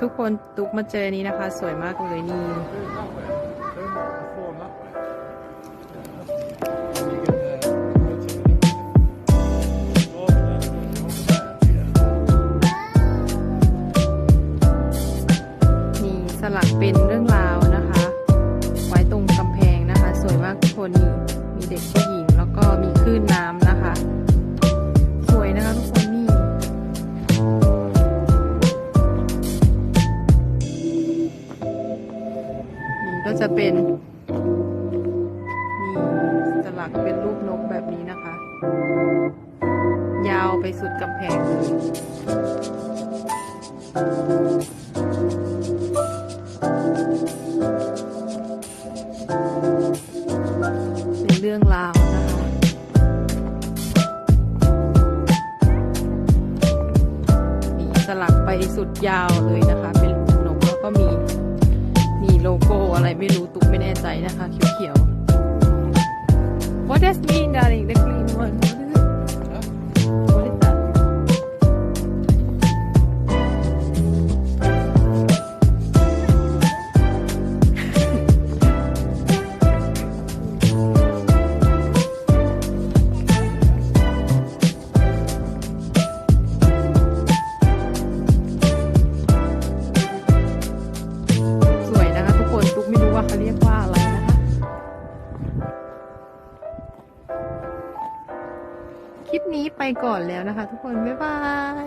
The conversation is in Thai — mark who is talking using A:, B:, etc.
A: ทุกคนตุกมาเจอนี้นะคะ สวยมากเลยนี่มีสลักเป็นเรื่องราวนะคะ ไว้ตรงกำแพงนะคะ สวยมากทุกคนนี่มีเด็กผู้ ก็จะเป็นนี่สลักเป็นรูปนกแบบนี้นะคะ ยาวไปสุดกำแพงเป็นเรื่องราวนะคะมีสลักไปสุดยาวเลยนะคะ เป็นรูปนกแล้วก็มี โลโก้อะไรไม่รู้ตุกไม่แน่ใจนะคะ เขียวๆ What does mean darling the green คนตุกไม่รู้ว่าเขาเรียกว่าอะไรนะคะคลิปนี้ไปก่อนแล้วนะคะ ทุกคนบ๊ายบาย